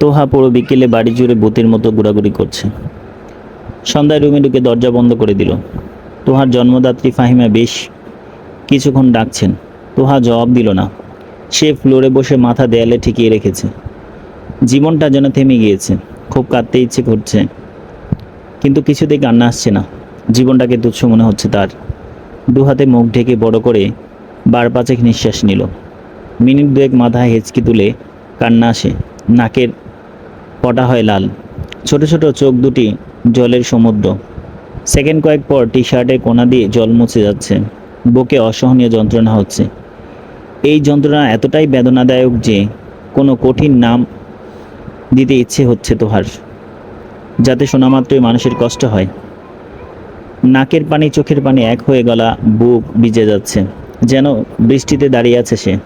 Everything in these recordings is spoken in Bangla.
তোহা পুরো বিকেলে বাড়ি জুড়ে ভূতের মতো ঘোরাঘুরি করছে। সন্ধ্যায় রুমে ঢুকে দরজা বন্ধ করে দিল। তোহার জন্মদাত্রী ফাহিমা বেশ কিছুক্ষণ ডাকছেন। তোহা জবাব দিল না। সে ফ্লোরে বসে মাথা দেয়ালে ঠেকিয়ে রেখেছে। জীবনটা যেন থেমে গিয়েছে। খুব কাঁদতে ইচ্ছে করছে। কিন্তু কিছুতেই কান্না আসছে না। জীবনটাকে তুচ্ছ মনে হচ্ছে তার। দু হাতে মুখ ঢেকে বড় করে বার পাঁচেক নিঃশ্বাস নিল। মিনিট দুয়েক মাথায় হেঁচকি তুলে কান্না আসে। নাকের পটা হয় লাল। ছোট ছোট চোখ দুটি জলের সমুদ্র। সেকেন্ড কয়েক পর টি শার্টের কোনা দিয়ে জল মুছে যাচ্ছে। বুকে অসহনীয় যন্ত্রণা হচ্ছে। এই যন্ত্রণা এতটাই বেদনাদায়ক যে কোনো কঠিন নাম দিতে ইচ্ছে হচ্ছে তোহার। যাতে শোনা মাত্রই মানুষের কষ্ট হয়। নাকের পানি চোখের পানি এক হয়ে গলা, বুক ভিজে যাচ্ছে। যেন বৃষ্টিতে দাঁড়িয়ে আছে সে।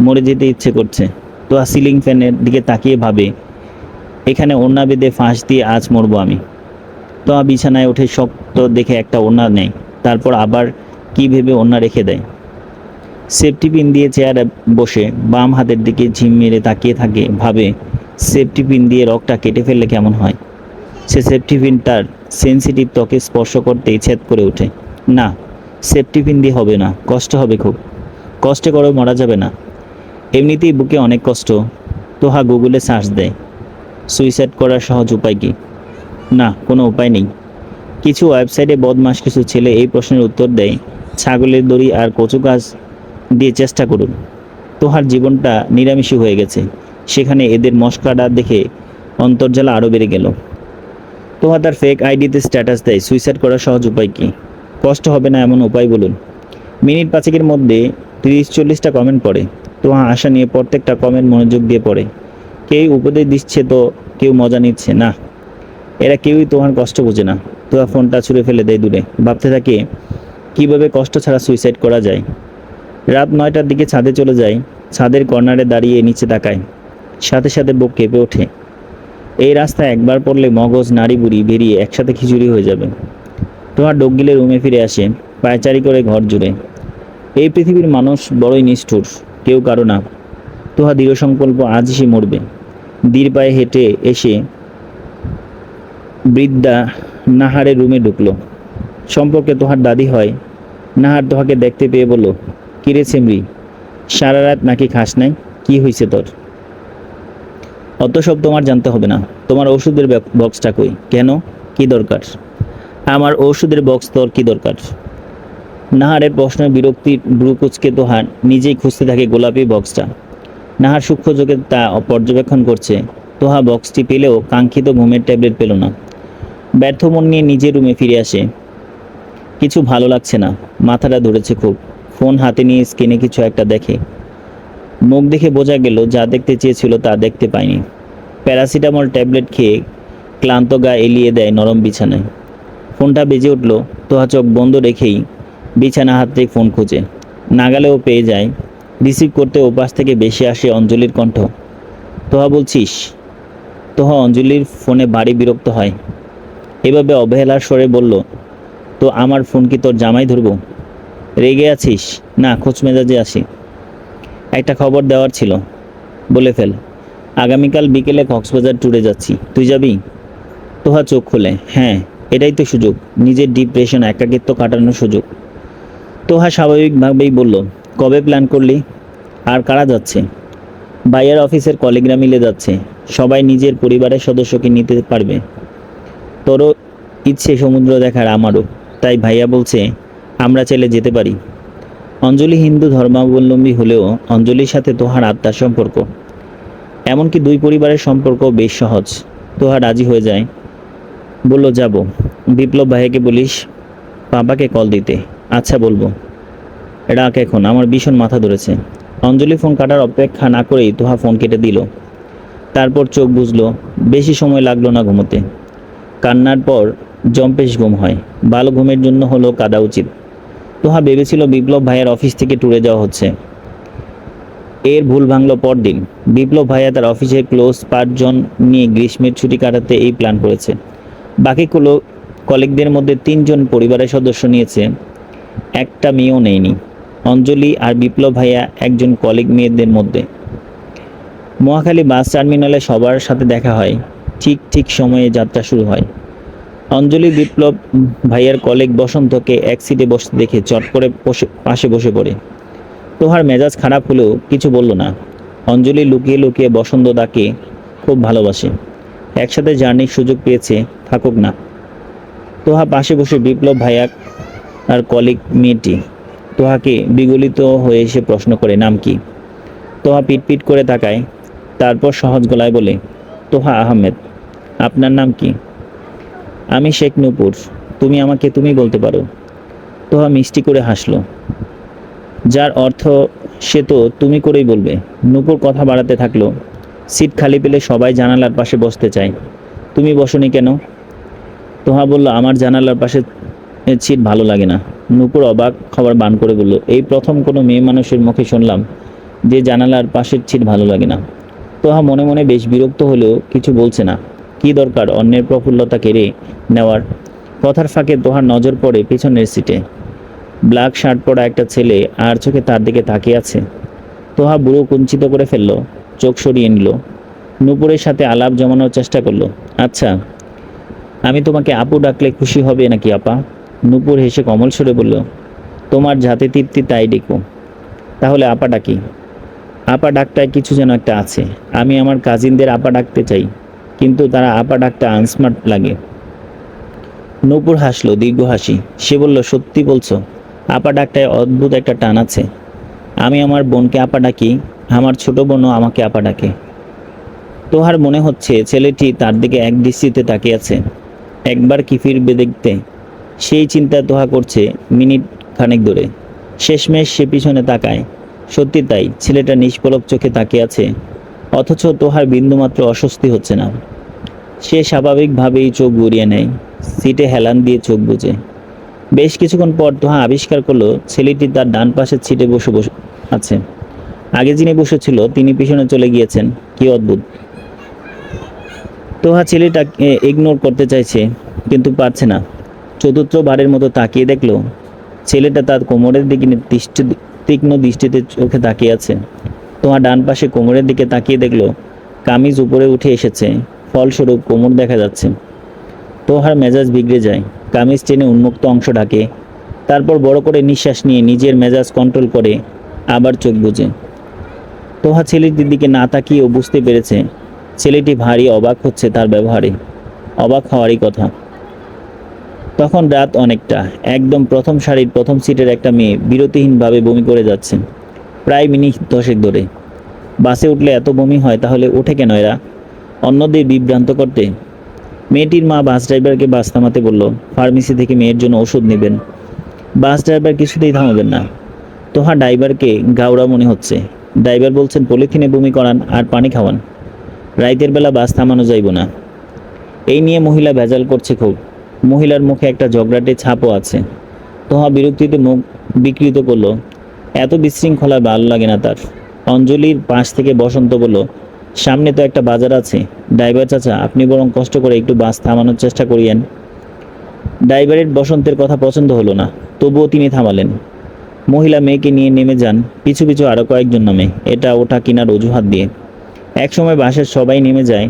মরে যেতে ইচ্ছে করছে। তো সিলিং ফ্যানের দিকে তাকিয়ে ভাবে এখানে ওড়না বেঁধে ফাঁস দিয়ে আজ মরবো আমি। তো বিছানায় উঠে শক্ত দেখে একটা ওড়না নেয় তারপর আবার কি ভেবে ওড়না রেখে দেয়? সেফটি পিন দিয়ে চেয়ারে বসে বাম হাতের দিকে ঝিম মেরে তাকিয়ে থাকে, ভাবে সেফটি পিন দিয়ে রগটা কেটে ফেললে কেমন হয়? সে সেফটি পিন তার সেন্সিটিভ ত্বকে স্পর্শ করতেই ছেদ করে ওঠে। না সেফটি পিন দিয়ে হবে না, কষ্ট হবে খুব। কষ্টে করে মারা যাবে না। এমনিতেই বুকে অনেক কষ্ট। তোহা গুগলে সার্চ দেয়। সুইসাইড করার সহজ উপায় কি? না, কোনো উপায় নেই। কিছু ওয়েবসাইটে বদমাস কিছু ছেলে এই প্রশ্নের উত্তর দেয়, ছাগলের দড়ি আর কচু গাছ দিয়ে চেষ্টা করুন। তোহার জীবনটা নিরামিষই হয়ে গেছে। সেখানে এদের মস্কাটা দেখে অন্তর্জালা আরও বেড়ে গেল। তোহা তার ফেক আইডিতে স্ট্যাটাস দেয়, সুইসাইড করার সহজ উপায় কি? কষ্ট হবে না এমন উপায় বলুন। মিনিট পাঁচেকের মধ্যে তিরিশ চল্লিশটা কমেন্ট পড়ে। তোহা আশা নিয়ে প্রত্যেকটা কমেন্ট মনোযোগ দিয়ে পড়ে। কেউ উপদেশ দিচ্ছে তো কেউ মজা নিচ্ছে, না। এরা কেউই তোমার কষ্ট বোঝে না। তোরা ফোনটা ছুঁড়ে ফেলে দেয় দূরে। ভাবতে থাকে, কীভাবে কষ্ট ছাড়া সুইসাইড করা যায়? রাত নয়টার দিকে ছাদে চলে যায়। ছাদের কর্নারে দাঁড়িয়ে নিচে তাকায়। সাথে সাথে বুক কেঁপে ওঠে। এই রাস্তায় একবার পড়লে মগজ, নাড়ি, বুড়ি বেরিয়ে একসাথে খিচুড়ি হয়ে যাবে। তোমার ডোক গিলে রুমে ফিরে আসে, পায়চারি করে ঘর জুড়ে। এই পৃথিবীর মানুষ বড়ই নিষ্ঠুর, কেউ কারও না। তোহা দৃঢ় সংকল্প আজই সে মরবে। দীর পায়ে হেঁটে এসে বৃদ্ধা নাহারের রুমে ঢুকলো। সম্পর্কে তোহার দাদি হয়। নাহার তোহাকে দেখতে পেয়ে বলল কিরে সেমরি সারা রাত নাকি খাস নাই? কি হয়েছে তোর? অত সব তোমার জানতে হবে না। তোমার ওষুধের বক্সটা কই? কেন? কি দরকার? আমার ওষুধের বক্স তোর কি দরকার? নাহারের প্রশ্নে বিরক্তির ব্রু কুচকে তোহার নিজেই খুঁজতে থাকে গোলাপি বক্সটা। নাহার সূক্ষ্ম যোগে তা পর্যবেক্ষণ করছে। তোহা বক্সটি পেলেও কাঙ্ক্ষিত ঘুমের ট্যাবলেট পেল না। ব্যর্থ মন নিয়ে নিজের রুমে ফিরে আসে। কিছু ভালো লাগছে না। মাথাটা ধরেছে খুব। ফোন হাতে নিয়ে স্ক্রিনে কিছু একটা দেখে। মুখ দেখে বোঝা গেল যা দেখতে চেয়েছিল তা দেখতে পায়নি। প্যারাসিটামল ট্যাবলেট খেয়ে ক্লান্ত গা এলিয়ে দেয় নরম বিছানায়। ফোনটা বেজে উঠল। তোহা চোখ বন্ধ রেখেই বিছানা হাতে ফোন খুঁজে। নাগালেও পেয়ে যায়। রিসিভ করতে ওপাশ থেকে বেশি আসে অঞ্জলির কণ্ঠ। তোহা বলছিস? তোহা অঞ্জলির ফোনে বাড়ি বিরক্ত হয়। এভাবে অবহেলার স্বরে বলল, তো আমার ফোন কি তোর জামাই ধরবো? রেগে আছিস? না, খোঁজ মেজাজে আসি। একটা খবর দেওয়ার ছিল। বলে ফেল, আগামীকাল বিকেলে কক্সবাজার ট্যুরে যাচ্ছি। তুই যাবি? তোহা চোখ খোলে হ্যাঁ এটাই তো সুযোগ। নিজের ডিপ্রেশন, একাকিত্ব কাটানোর সুযোগ। তোহা স্বাভাবিকভাবেই বলল কবে প্ল্যান করলি? আর কারা যাচ্ছে? বাইয়ের অফিসের কলিগরা মিলে যাচ্ছে। সবাই নিজের পরিবারের সদস্যকে নিতে পারবে। তোরও ইচ্ছে সমুদ্র দেখার আমারও। তাই ভাইয়া বলছে, আমরা চাইলে যেতে পারি। অঞ্জলি হিন্দু ধর্মাবলম্বী হলেও অঞ্জলির সাথে তোহার আত্মার সম্পর্ক। এমনকি দুই পরিবারের সম্পর্ক বেশ সহজ। তোহা রাজি হয়ে যায়। বলল, যাব। বিপ্লব ভাইয়াকে বলিস, বাবাকে কল দিতে। আচ্ছা বলব। রাখ এখন, আমার ভীষণ মাথা ধরেছে। অঞ্জলি ফোন কাটার অপেক্ষা না করেই তোহা ফোন কেটে দিল। তারপর চোখ বুঝলো বেশি সময় লাগল না ঘুমোতে। কান্নার পর জম্পেশ ঘুম হয় ভালো ঘুমের জন্য হলো কাদা উচিত। তোহা ভেবেছিল বিপ্লব ভাইয়ের অফিস থেকে ট্যুরে যাওয়া হচ্ছে। এর ভুল ভাঙলো পরদিন। বিপ্লব ভাইয়া তার অফিসের ক্লোজ পাঁচজন নিয়ে গ্রীষ্মের ছুটি কাটাতে এই প্ল্যান করেছে। বাকিগুলো কলিগদের মধ্যে তিনজন পরিবারের সদস্য নিয়েছে। একটা মেয়েও নেয়নি। অঞ্জলি আর বিপ্লব ভাইয়া একজন কলিগ মেয়েদের মধ্যে। মহাখালী বাস টার্মিনালে সবার সাথে দেখা হয়। ঠিক ঠিক সময়ে যাত্রা শুরু হয়। অঞ্জলি, বিপ্লব ভাইয়ার কলেগ বসন্তকে এক সিটে বসতে দেখে চট করে পাশে বসে পড়ে। তোহার মেজাজ খারাপ হলেও কিছু বলল না। অঞ্জলি লুকিয়ে লুকিয়ে বসন্ত দাকে খুব ভালোবাসে। একসাথে জার্নির সুযোগ পেয়েছে, থাকুক না। তোহা পাশে বসে বিপ্লব ভাইয়া আর কলিগ মেয়েটি। তোহাকে বিগলিত হয়ে এসে প্রশ্ন করে, নাম কি? তোহা পিটপিট করে তাকায়, তারপর সহজ গলায় বলে, তোহা আহমেদ। আপনার নাম কি? আমি শেখ নূপুর। তুমি আমাকে তুমি বলতে পারো। তোহা মিষ্টি করে হাসলো। যার অর্থ সে তো তুমি করেই বলবে। নূপুর কথা বাড়াতে থাকল। সিট খালি পেলে সবাই জানালার পাশে বসতে চায়। তুমি বসনি কেন? তোহা বলল, আমার জানালার পাশে সিট ভালো লাগে না। নূপুর অবাক খবর বান করে বলল, এই প্রথম কোনো মেয়ে মানুষের মুখে শুনলাম যে জানালার পাশের ছিট ভালো লাগে না। তোহা মনে মনে বেশ বিরক্ত হলেও কিছু বলছে না। কি দরকার অন্যের প্রফুল্লতা কেড়ে নেওয়ার? কথার ফাঁকে তোহার নজর পড়ে পেছনের সিটে। ব্ল্যাক শার্ট পরা একটা ছেলে আর চোখে তার দিকে তাকিয়ে আছে। তোহা বুড়ো কুঞ্চিত করে ফেলল, চোখ সরিয়ে নিল। নূপুরের সাথে আলাপ জমানোর চেষ্টা করল আচ্ছা আমি তোমাকে আপু ডাকলে খুশি হবে নাকি আপা? নূপুর হেসে কমল সরে বলল, তোমার যাতে তৃপ্তি তাই ডেকো। তাহলে আপা ডাকি। আপা ডাকটায় কিছু যেন একটা আছে। আমি আমার কাজিনদের আপা ডাকতে চাই, কিন্তু তারা আপা ডাকটা আনস্মার্ট লাগে। নূপুর হাসলো, দীর্ঘ হাসি। সে বলল, সত্যি বলছো, আপা ডাকটায় অদ্ভুত একটা টান আছে। আমি আমার বোনকে আপা ডাকি, আমার ছোট বোনও আমাকে আপা ডাকে। তোহার মনে হচ্ছে ছেলেটি তার দিকে এক দৃষ্টিতে তাকিয়ে আছে। একবার কি ফিরবে দেখতে? সেই চিন্তা তোহা করছে মিনিট খানেক ধরে। শেষমেশ সে পিছনে তাকায়। সত্যি তাই, ছেলেটা নিষ্পলক চোখে তাকিয়ে আছে। অথচ তোহার বিন্দুমাত্র অস্বস্তি হচ্ছে না। সে স্বাভাবিকভাবেই চোখ গড়িয়ে নেয়, সিটে হেলান দিয়ে চোখ বুঝে বেশ কিছুক্ষণ পর তোহা আবিষ্কার করল, ছেলেটি তার ডান পাশের সিটে বসে বসে আছে। আগে যিনি বসেছিল, তিনি পিছনে চলে গিয়েছেন। কি অদ্ভুত। তোহা ছেলেটাকে ইগনোর করতে চাইছে, কিন্তু পারছে না। চতুর্থবারের মতো তাকিয়ে দেখল, ছেলেটা তার কোমরের দিকে দৃষ্টি তীক্ষ্ণ দৃষ্টিতে চোখে তাকিয়ে আছে। তোমার ডান পাশে কোমরের দিকে তাকিয়ে দেখল, কামিজ উপরে উঠে এসেছে, ফলস্বরূপ কোমর দেখা যাচ্ছে। তোহার মেজাজ বিগড়ে যায়, কামিজ টেনে উন্মুক্ত অংশ ঢাকে তারপর বড় করে নিঃশ্বাস নিয়ে নিজের মেজাজ কন্ট্রোল করে আবার চোখ বুঝে তোহা ছেলেটির দিকে না তাকিয়েও বুঝতে পেরেছে, ছেলেটি ভারী অবাক হচ্ছে তার ব্যবহারে। অবাক হওয়ারই কথা। তখন রাত অনেকটা। একদম প্রথম সারির প্রথম সিটের একটা মেয়ে বিরতিহীনভাবে বমি করে যাচ্ছে। প্রায় মিনিট দশেক ধরে। বাসে উঠলে এত বমি হয়, তাহলে ওঠে কেন এরা? অন্যদের বিভ্রান্ত করতে। মেয়েটির মা বাস ড্রাইভারকে বাস থামাতে বলল, ফার্মেসি থেকে মেয়ের জন্য ওষুধ নেবেন। বাস ড্রাইভার কিছুতেই থামাবেন না। তোহা ড্রাইভারকে গাওড়া মনে হচ্ছে। ড্রাইভার বলছেন, পলিথিনে বমি করান আর পানি খাওয়ান। রাইতের বেলা বাস থামানো যাইব না। এই নিয়ে মহিলা ভেজাল করছে খুব। মহিলার মুখে একটা ঝগড়াটে ছাপও আছে। তোহা বিরক্তিতে মুখ বিকৃত করল। এত বিশৃঙ্খলা ভালো লাগে না তার। অঞ্জলির পাশ থেকে বসন্ত বলল, সামনে তো একটা বাজার আছে। ড্রাইভার চাচা, আপনি বরং কষ্ট করে একটু বাস থামানোর চেষ্টা করিয়েন। ড্রাইভারের বসন্তের কথা পছন্দ হলো না, তবুও তিনি থামালেন। মহিলা মেয়েকে নিয়ে নেমে যান, পিছু পিছু আরও কয়েকজন নামে। এটা ওটা কিনার অজুহাত দিয়ে। একসময় বাসের সবাই নেমে যায়,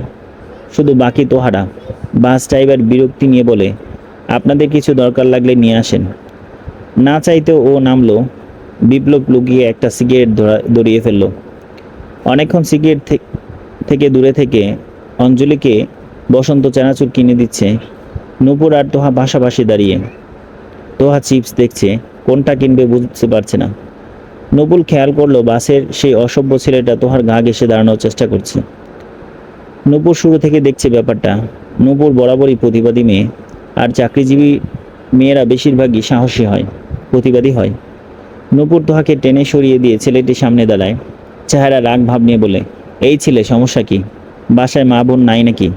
শুধু বাকি তোহারা। বাস ড্রাইভার বিরক্তি নিয়ে বলে, আপনাদের কিছু দরকার লাগলে নিয়ে আসেন। না চাইতে ও নামলো। বিপ্লব লুকিয়ে একটা সিগারেট দড়িয়ে ফেলল। অনেকক্ষণ সিগারেট থেকে দূরে থেকে অঞ্জলিকে বসন্ত চানাচুর কিনে দিচ্ছে। নূপুর আর তোহা পাশাপাশি দাঁড়িয়ে। তোহা চিপস দেখছে, কোনটা কিনবে বুঝতে পারছে না। নবুল খেয়াল করল বাসের সেই অসভ্য ছেলেটা তোহার গা ঘেসে দাঁড়ানোর চেষ্টা করছে। নূপুর শুরু থেকে দেখছে ব্যাপারটা। নূপুর বরাবরই প্রতিবাদী মেয়ে। আর চাকরিজীবী মেয়েরা বেশিরভাগই সাহসী হয়, প্রতিবাদী হয়। নূপুর তোহাকে টেনে সরিয়ে দিয়ে ছেলেটি সামনে দাঁড়ায়। চেহারা রাগ ভাব নিয়ে বলে, এই ছেলে, সমস্যা কি? বাসায় মা বোন নাই নাকি?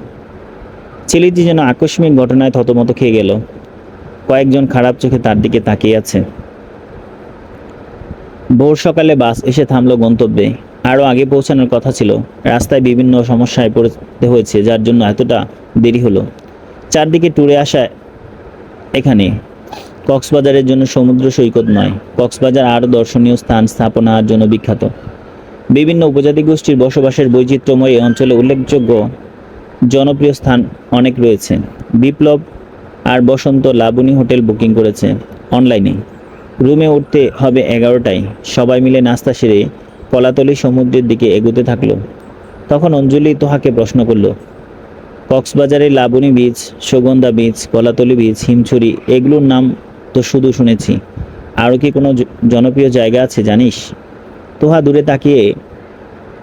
ছেলেটি যেন আকস্মিক ঘটনায় থতমত খেয়ে গেল। কয়েকজন খারাপ চোখে তার দিকে তাকিয়ে আছে। ভোর সকালে বাস এসে থামলো গন্তব্যে। আরও আগে পৌঁছানোর কথা ছিল। রাস্তায় বিভিন্ন সমস্যায় পড়তে হয়েছে, যার জন্য এতটা দেরি হলো। চারদিকে ট্যুরে আসা এখানে। কক্সবাজারের জন্য সমুদ্র সৈকত নয়। কক্সবাজার আরও দর্শনীয় স্থান স্থাপনার জন্য বিখ্যাত। বিভিন্ন উপজাতি গোষ্ঠীর বসবাসের বৈচিত্র্যময় এই অঞ্চলে উল্লেখযোগ্য জনপ্রিয় স্থান অনেক রয়েছে। বিপ্লব আর বসন্ত লাবণী হোটেল বুকিং করেছে অনলাইনে। রুমে উঠতে হবে এগারোটায়। সবাই মিলে নাস্তা সেরে কলাতলি সমুদ্রের দিকে এগোতে থাকল। তখন অঞ্জলি তোহাকে প্রশ্ন করল কক্সবাজারের Laboni beach Sugandha beach Kolatoli beach Himchari, এগুলোর নাম তো শুধু শুনেছি। আরও কি কোনো জনপ্রিয় জায়গা আছে জানিস? তোহা দূরে তাকিয়ে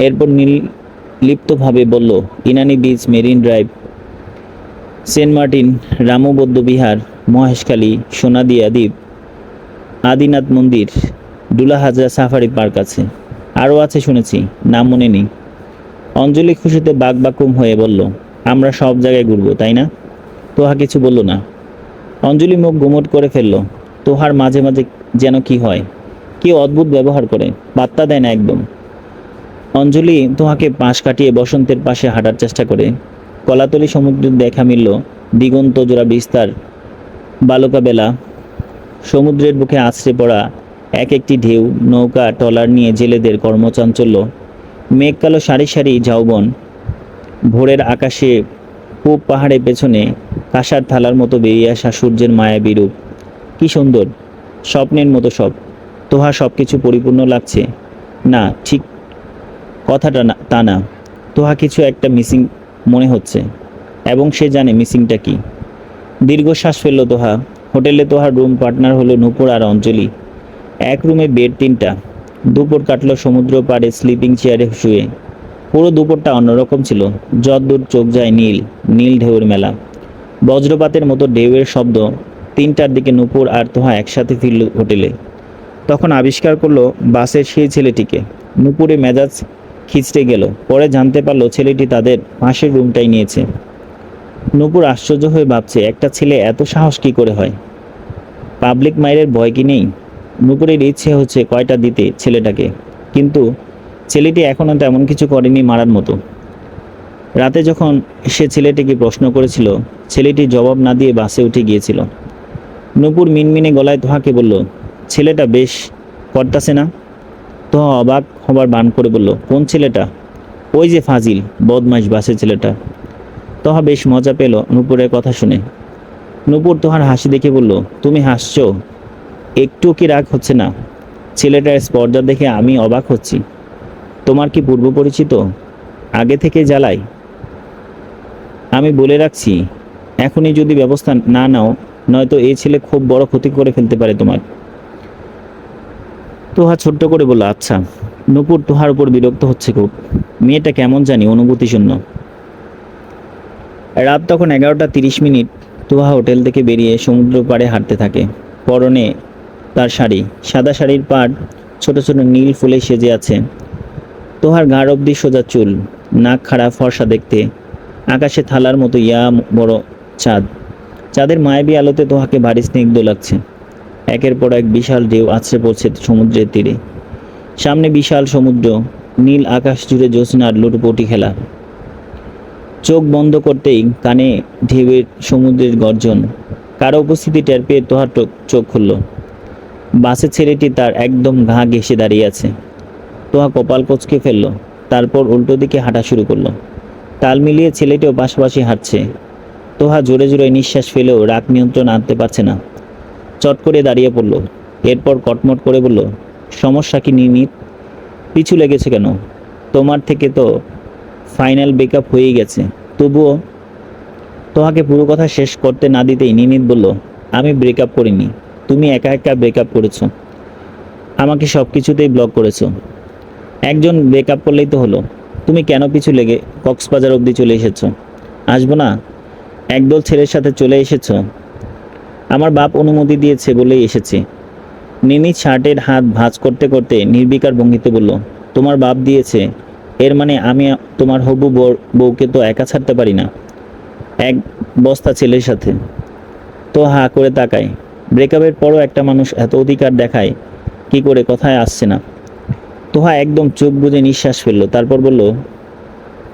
এরপর নির্লিপ্তভাবে বলল, Inani beach marine drive, Saint Martin, Ramu বৌদ্ধ বিহার, মহেশখালী সোনাদিয়া দ্বীপ আদিনাথ মন্দির ডুলা হাজরা সাফারি পার্ক আছে। আরও আছে শুনেছি, নাম মনে নেই। অঞ্জলি খুশিতে বাকবাকুম হয়ে বলল, আমরা সব জায়গায় ঘুরবো, তাই না? তোহা কিছু বলল না। অঞ্জলি মুখ গুমট করে ফেলল, তোহার মাঝে মাঝে যেন কি হয় কি অদ্ভুত ব্যবহার করে পাত্তা দেয় না একদম। অঞ্জলি তোহাকে পাশ কাটিয়ে বসন্তের পাশে হাঁটার চেষ্টা করে, কলাতলি সমুদ্রের দেখা মিলল, দিগন্ত জোড়া বিস্তার, বালুকা বেলা, সমুদ্রের বুকে আছড়ে পড়া এক একটি ঢেউ, নৌকা, ট্রলার নিয়ে জেলেদের কর্মচাঞ্চল্য। মেঘ কালো সারি সারি ঝাউবন। ভোরের আকাশে পূব পাহাড়ের পেছনে কাঁসার থালার মতো বেরিয়ে আসা সূর্যের মায়া বিরূপ কি সুন্দর, স্বপ্নের মতো সব। তোহা সব কিছু পরিপূর্ণ লাগছে। না, ঠিক কথাটা না, তা না। তোহা কিছু একটা মিসিং মনে হচ্ছে, এবং সে জানে মিসিংটা কি। দীর্ঘশ্বাস ফেলল তোহা। হোটেলে তোহার রুম পার্টনার হলো নূপুর আর অঞ্জলি। এক রুমে বেড তিনটা। দুপুর কাটলো সমুদ্র পাড়ে স্লিপিং চেয়ারে শুয়ে। পুরো দুপুরটা অন্যরকম ছিল। যদ্দূর চোখ যায় নীল নীল ঢেউয়ের মেলা। বজ্রপাতের মতো ঢেউয়ের শব্দ তিনটার দিকে নূপুর আর তোহা একসাথে ফিরল হোটেলে। তখন আবিষ্কার করল বাসের সেই ছেলেটিকে। নূপুরে মেজাজ খিচড়ে গেল। পরে জানতে পারল ছেলেটি তাদের পাশের রুমটাই নিয়েছে। নূপুর আশ্চর্য হয়ে ভাবছে, একটা ছেলে এত সাহস কি করে হয়? পাবলিক মাইরের ভয় কি নেই? নূপুরের ইচ্ছে হচ্ছে কয়টা দিতে ছেলেটাকে। কিন্তু ছেলেটি এখনও তেমন কিছু করেনি মারার মতো। রাতে যখন সে ছেলেটিকে প্রশ্ন করেছিল, ছেলেটি জবাব না দিয়ে বাসে উঠে গিয়েছিল। নূপুর মিনমিনে গলায় তোহাকে বলল, ছেলেটা বেশ করতাছে না? তোহা অবাক হবার বান করে বলল, কোন ছেলেটা? ওই যে ফাজিল, বদমাইশ বাসের ছেলেটা। তোহা বেশ মজা পেল নূপুরের কথা শুনে। নূপুর তোহার হাসি দেখে বলল, তুমি হাসছো? একটু কি রাগ হচ্ছে না? ছেলেটার স্পর্ধা দেখে আমি অবাক হচ্ছি। তোমার কি পূর্ব পরিচিত? আগে থেকে জ্বালাই। আমি বলে রাখছি, এখনই যদি ব্যবস্থা না নাও, নয়তো এই ছেলে খুব বড় ক্ষতি করে ফেলতে পারে তোমার। তোহা ছোট্ট করে বলল আচ্ছা নূপুর তোহার উপর বিরক্ত হচ্ছে খুব। মেয়েটা কেমন জানি অনুভূতি শূন্য রাত তখন এগারোটা তিরিশ মিনিট, তোহা হোটেল থেকে বেরিয়ে সমুদ্র পাড়ে হাঁটতে থাকে। পরনে তার শাড়ি। সাদা শাড়ির পাড় ছোট ছোট নীল ফুলে সেজে আছে। তোহার গাঢ় অব্দি সোজা চুল, নাক খাড়া ফর্সা দেখতে। আকাশে থালার মতো ইয়া বড় চাঁদ। চাঁদের মায়াবী আলোতে তোহাকে ভারী স্নিগ্ধ লাগছে। একের পর এক বিশাল ঢেউ আছড়ে পড়ছে সমুদ্রের তীরে। সামনে বিশাল সমুদ্র, নীল আকাশ জুড়ে জ্যোৎস্নার লুটোপুটি খেলা। চোখ বন্ধ করতেই কানে ঢেউয়ের সমুদ্রের গর্জন। কারও উপস্থিতি টের পেয়ে তোহার চোখ খুলল। বাসের ছেলেটি তার একদম ঘা ঘেসে দাঁড়িয়ে আছে। তোহা কপাল কোচকে ফেলল, তারপর উল্টো দিকে হাঁটা শুরু করল। তাল মিলিয়ে ছেলেটিও পাশাপাশি হাঁটছে। তোহা জোরে জোরে নিঃশ্বাস ফেলেও রাগ নিয়ন্ত্রণ আনতে পারছে না। চট করে দাঁড়িয়ে পড়ল, এরপর কটমট করে বলল, সমস্যা কি নিমিত? পিছু লেগেছে কেন? তোমার থেকে তো ফাইনাল ব্রেকআপ হয়েই গেছে। তবুও তোহাকে পুরো কথা শেষ করতে না দিতেই নিমিত বলল, আমি ব্রেকআপ করিনি। তুমি একা একা ব্রেকআপ করেছ। আমাকে সব কিছুতেই ব্লক করেছ। একজন ব্রেকআপ করলেই তো হলো। তুমি কেন পিছু লেগে কক্সবাজার অবধি চলে এসেছ? আসব না? একদল ছেলের সাথে চলে এসেছ? আমার বাপ অনুমতি দিয়েছে বলেই এসেছি। নিমিত শার্টের হাত ভাঁজ করতে করতে নির্বিকার ভঙ্গিতে বলল, তোমার বাপ দিয়েছে। এর মানে আমি তোমার হবু বউকে তো একা ছাড়তে পারি না। এক বস্তা ছেলের সাথে। তো হা করে তাকায় ব্রেকআপের পরও একটা মানুষ এত অধিকার দেখায়, কি করে কথায় আসছে না। তোহা একদম চোখ বুজে নিঃশ্বাস ফেলল, তারপর বলল,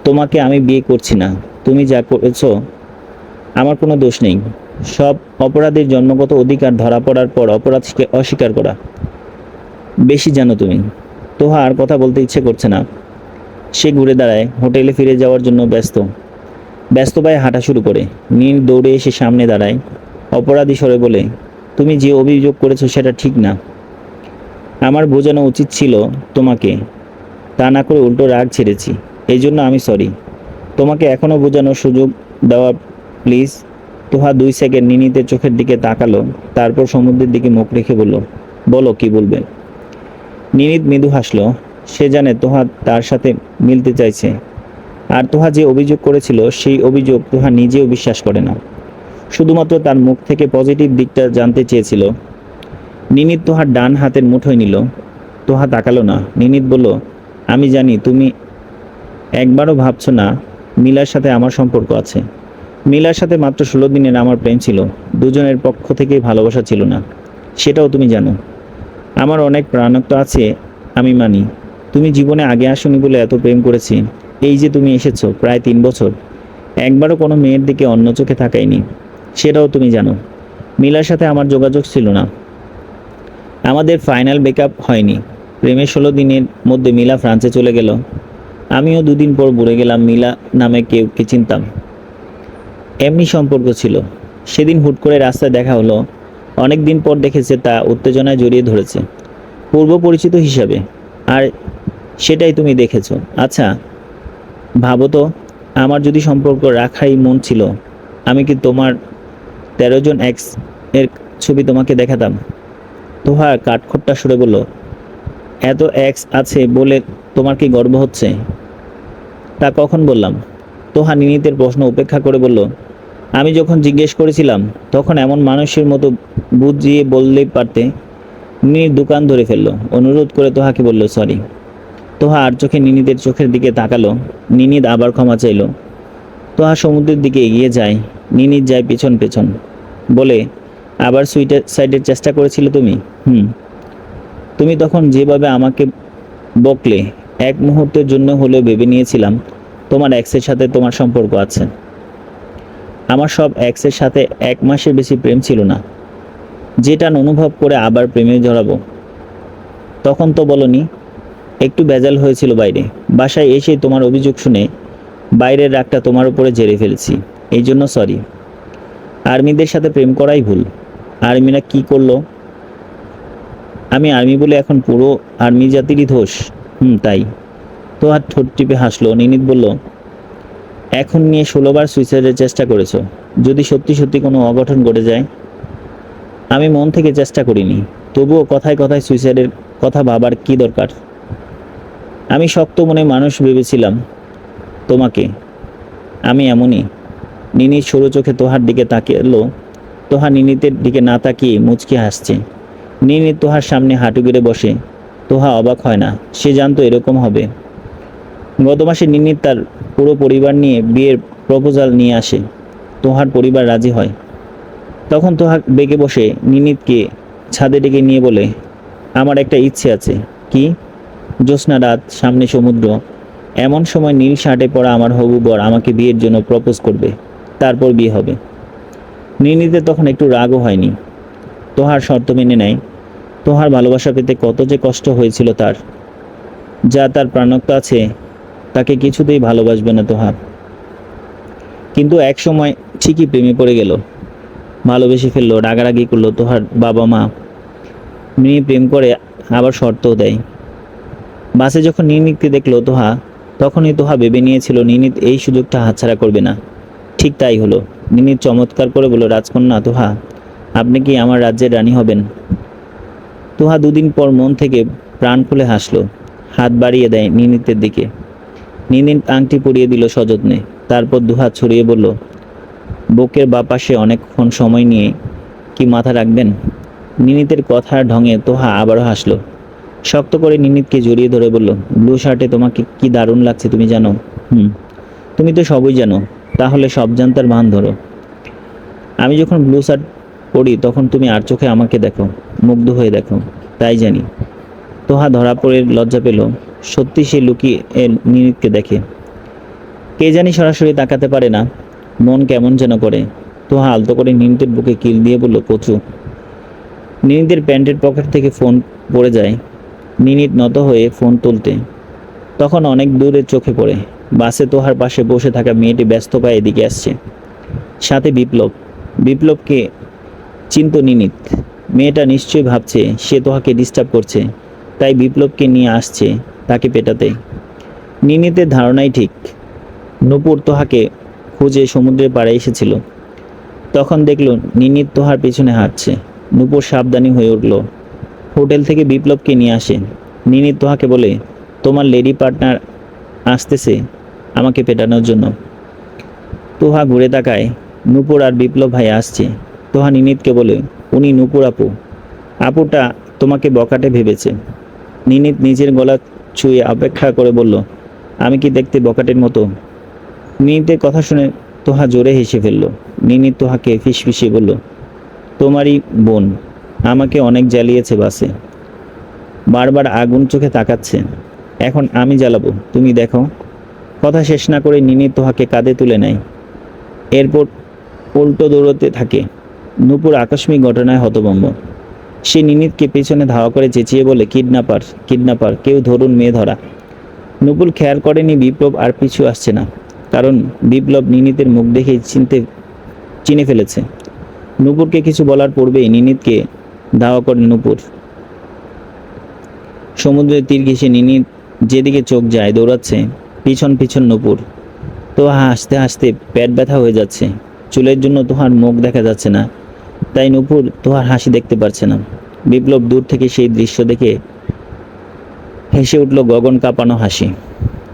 তোমাকে আমি বিয়ে করছি না, তুমি যা করেছ, আমার কোনো দোষ নেই। সব অপরাধের জন্মগত অধিকার ধরা পড়ার পর অপরাধকে অস্বীকার করা। বেশি জানো তুমি তোহা আর কথা বলতে ইচ্ছে করছে না। সে ঘুরে দাঁড়ায়, হোটেলে ফিরে যাওয়ার জন্য ব্যস্ত। ব্যস্ত পায়ে হাঁটা শুরু করে। নীল দৌড়ে এসে সামনে দাঁড়ায়। অপরাধী স্বরে বলে তুমি যে অভিযোগ করেছ সেটা ঠিক না। আমার বোঝানো উচিত ছিল তোমাকে। তা না করে উল্টো রাগ ছেড়েছি। এই জন্য আমি সরি তোমাকে এখনও বোঝানোর সুযোগ দেওয়া প্লিজ তোহা দুই সেকেন্ড নিনিতে চোখের দিকে তাকালো, তারপর সমুদ্রের দিকে মুখ রেখে বলল, বলো, কি বলবে? নিনিত মৃদু হাসলো, সে জানে তোহা তার সাথে মিলতে চাইছে। আর তোহা যে অভিযোগ করেছিল, সেই অভিযোগ তোহা নিজেও বিশ্বাস করে না। শুধুমাত্র তার মুখ থেকে পজিটিভ দিকটা জানতে চেয়েছিল। নিনিত তোহার ডান হাতের মুঠোয় নিল। তোহা তাকালো না। নিনিত বলল, আমি জানি তুমি একবারও ভাবছ না মিলার সাথে আমার সম্পর্ক আছে। মিলার সাথে মাত্র ষোলো দিনের আমার প্রেম ছিল। দুজনের পক্ষ থেকেই ভালোবাসা ছিল না। সেটাও তুমি জানো। আমার অনেক প্রাণক্ত আছে, আমি মানি। তুমি জীবনে আগে আসনি বলে এত প্রেম করেছি। এই যে তুমি এসেছ, প্রায় তিন বছর। একবারও কোনো মেয়ের দিকে অন্য চোখে তাকাইনি সেটাও তুমি জানো। মিলার সাথে আমার যোগাযোগ ছিল না। আমাদের ফাইনাল ব্রেকআপ হয়নি। প্রেমের ষোলো দিনের মধ্যে মিলা ফ্রান্সে চলে গেল। আমিও দুদিন পর বুড়ে গেলাম মিলা নামে কেউকে চিনতাম। এমনি সম্পর্ক ছিল। সেদিন হুট করে রাস্তায় দেখা হলো। অনেক দিন পর দেখেছে তা উত্তেজনায় জড়িয়ে ধরেছে। পূর্ব পরিচিত হিসাবে। আর সেটাই তুমি দেখেছ। আচ্ছা ভাবো তো, আমার যদি সম্পর্ক রাখাই মন ছিল, আমি কি তোমার তেরো জন এক্সের ছবি তোমাকে দেখাতাম। তোহার কাঠখোট্টা সুরে বলল, এত এক্স আছে বলে তোমার কি গর্ব হচ্ছে? তা কখন বললাম? তোহা নিনিতের প্রশ্ন উপেক্ষা করে বলল, আমি যখন জিজ্ঞেস করেছিলাম, তখন এমন মানুষের মতো বুঝিয়ে বললেই পারতে নিনির দোকান ধরে ফেলল। অনুরোধ করে তোহাকে বলল, সরি। তোহা আর চোখে নিনিদের চোখের দিকে তাকালো। নিনিদ আবার ক্ষমা চাইলো। তোহা সমুদ্রের দিকে এগিয়ে যায়। নিনিদ যায় পেছন পেছন। বলে, আবার সুইটার সাইডের চেষ্টা করেছিলে তুমি? হুম। তুমি তখন যেভাবে আমাকে বকলে, এক মুহূর্তের জন্য হলেও ভেবে নিয়েছিলাম তোমার এক্সের সাথে তোমার সম্পর্ক আছে। আমার সব এক্সের সাথে এক মাসের বেশি প্রেম ছিল না। যেটা অনুভব করে আবার প্রেমে জড়াবো। তখন তো বলনি, একটু বেজাল হয়েছিল বাইরে। বাসায় এসে তোমার অভিযোগ শুনে বাইরের রাগটা তোমার উপরে জেরে ফেলেছি। এই জন্য সরি আর্মিদের সাথে প্রেম করাই ভুল। আর্মিরা কি করল? আমি আর্মি বলে এখন পুরো আর্মি জাতিরই ধোষ হুম, তাই। তো আর ঠোঁট টিপে হাসলো। নিনিত বলল, এখন নিয়ে ষোলোবার সুইসাইডের চেষ্টা করেছ। যদি সত্যি সত্যি কোনো অঘটন ঘটে যায়, আমি মন থেকে চেষ্টা করিনি। তবুও কথায় কথায় সুইসাইডের কথা ভাবার কি দরকার? আমি শক্ত মনে মানুষ ভেবেছিলাম তোমাকে। আমি এমনই। নিনি সরু চোখে তোহার দিকে তাকিয়ে তোহা নিনিতের দিকে না তাকিয়ে মুচকি হাসছে। নিনি তোহার সামনে হাঁটু গেড়ে বসে। তোহা অবাক হয় না, সে জানতো এরকম হবে। গত মাসে নিনিত তার পুরো পরিবার নিয়ে বিয়ের প্রপোজাল নিয়ে আসে। তোহার পরিবার রাজি হয়। তখন তোহা বেগে বসে নিনিতকে ছাদে ডেকে নিয়ে বলে, আমার একটা ইচ্ছে আছে। কি? জ্যোৎস্না রাত, সামনে সমুদ্র। এমন সময় নীল শার্টে পরা আমার হবু বর আমাকে বিয়ের জন্য প্রপোজ করবে, তারপর বিয়ে হবে। নির্ণীতে তখন একটু রাগও হয়নি। তোহার শর্ত মেনে নেয়। তোহার ভালোবাসা পেতে কত যে কষ্ট হয়েছিল তার। যা তার প্রাণক্ত আছে, তাকে কিছুতেই ভালোবাসবে না তোহার। কিন্তু এক সময় ঠিকই প্রেমে পড়ে গেল। ভালোবেসে ফেলল, রাগারাগি করল তোহার বাবা মা মেয়ে প্রেম করে আবার শর্তও দেয়। বাসে যখন নির্মিতকে দেখল তোহা তখনই তোহা ভেবে নিয়েছিল নিনিত এই সুযোগটা হাতছাড়া করবে না। ঠিক তাই হলো। নিনিত চমৎকার করে বলল, রাজকন্যা, তোহা, আপনি কি আমার রাজ্যের রানী হবেন? তোহা দুদিন পর মন থেকে প্রাণ খুলে হাসলো, হাত বাড়িয়ে দেয় নিনিতের দিকে। নিনিত আংটি পরিয়ে দিল সযত্নে, তারপর দুহাত ছড়িয়ে বলল, বুকের বাপাশে অনেকক্ষণ সময় নিয়ে কি মাথা রাখবেন? নিনিতের কথার ঢঙে তোহা আবারও হাসলো শক্ত করে নিনিতকে জড়িয়ে ধরে বলল, ব্লু শার্টে তোমাকে কি দারুণ লাগছে তুমি জানো? হুম, তুমি তো সবই জানো, তাহলে সব জানতার ভান ধরো। আমি যখন ব্লু শার্ট পরি, তখন তুমি আর চোখে আমাকে দেখো, মুগ্ধ হয়ে দেখো, তাই জানি। তোহা ধরা পড়ে লজ্জা পেল, সত্যি সে লুকিয়ে নিনিতকে দেখে। কে জানি সরাসরি তাকাতে পারে না, মন কেমন যেন করে। তোহা আলতো করে নিনিতের বুকে কিল দিয়ে বলল, কচু। নিনিতের প্যান্টের পকেট থেকে ফোন পড়ে যায় মিনিট নত হয়ে ফোন তুলতে। তখন অনেক দূরে চোখে পড়ে। বাসে তোহার পাশে বসে থাকা মেয়েটি ব্যস্ত পায়ে এদিকে আসছে। সাথে বিপ্লব। বিপ্লবকে চিন্ত নিনিত মেয়েটা নিশ্চয়ই ভাবছে সে তোহাকে ডিস্টার্ব করছে। তাই বিপ্লবকে নিয়ে আসছে তাকে পেটাতে। নিনিতের ধারণাই ঠিক। নূপুর তোহাকে খুঁজে সমুদ্রের পাড়ে এসেছিল। তখন দেখল নিনিত তোহার পেছনে হাঁটছে। নূপুর সাবধানী হয়ে উঠল। হোটেল থেকে বিপ্লবকে নিয়ে আসে। নিনিত তোহাকে বলে, তোমার লেডি পার্টনার আসতেছে আমাকে পেটানোর জন্য। তোহা ঘুরে তাকায়, নূপুর আর বিপ্লব ভাই আসছে। তোহা নিনিতকে বলে, উনি নূপুর আপু। আপুটা তোমাকে বকাটে ভেবেছে। নিনিত নিজের গলা ছুঁয়ে অপেক্ষা করে বলল, আমি কি দেখতে বকাটের মতো? নিনিতের কথা শুনে তোহা জোরে হেসে ফেলল। নিনিত তোহাকে ফিসফিসিয়ে বলল, তোমারই বোন। আমাকে অনেক জ্বালিয়েছে বাসে। বারবার আগুন চোখে তাকাচ্ছে। এখন আমি জ্বালাবো, তুমি দেখো। কথা শেষ না করে নিনিত তোহাকে কাঁধে তুলে নেয়। এরপর উল্টো দৌড়তে থাকে। নূপুর আকস্মিক ঘটনায় হতভম্ব। সে নিনিতকে পেছনে ধাওয়া করে চেঁচিয়ে বলে, কিডন্যাপার কিডন্যাপার, কেউ ধরুন মেয়ে ধরা। নূপুর খেয়াল করেনি বিপ্লব আর পিছু আসছে না, কারণ বিপ্লব নিনিতের মুখ দেখে চিনতে, চিনে ফেলেছে। নূপুরকে কিছু বলার পূর্বেই নিনিতকে ধাওয়া করে নূপুর। সমুদ্রের তীর ঘেঁষে নিনিত যেদিকে চোখ যায় দৌড়াচ্ছে, পিছন পিছন নূপুর। তোহা হাসতে হাসতে পেট ব্যথা হয়ে যাচ্ছে, চুলের জন্য তোহার মুখ দেখা যাচ্ছে না। তাই নূপুর তোহার হাসি দেখতে পারছে না। বিপ্লব দূর থেকে সেই দৃশ্য দেখে হেসে উঠল গগন কাঁপানো হাসি।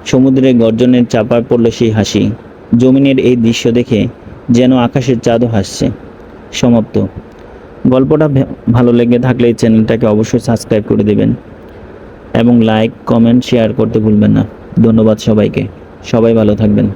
সমুদ্রের গর্জনের চাপায় পড়ল সেই হাসি। জমিনের এই দৃশ্য দেখে যেন আকাশের চাঁদও হাসছে। সমাপ্ত। গল্পটা ভালো লেগে থাকলে এই চ্যানেলটাকে অবশ্যই সাবস্ক্রাইব করে দেবেন। এবং লাইক কমেন্ট শেয়ার করতে ভুলবেন না। ধন্যবাদ সবাইকে। সবাই ভালো থাকবেন।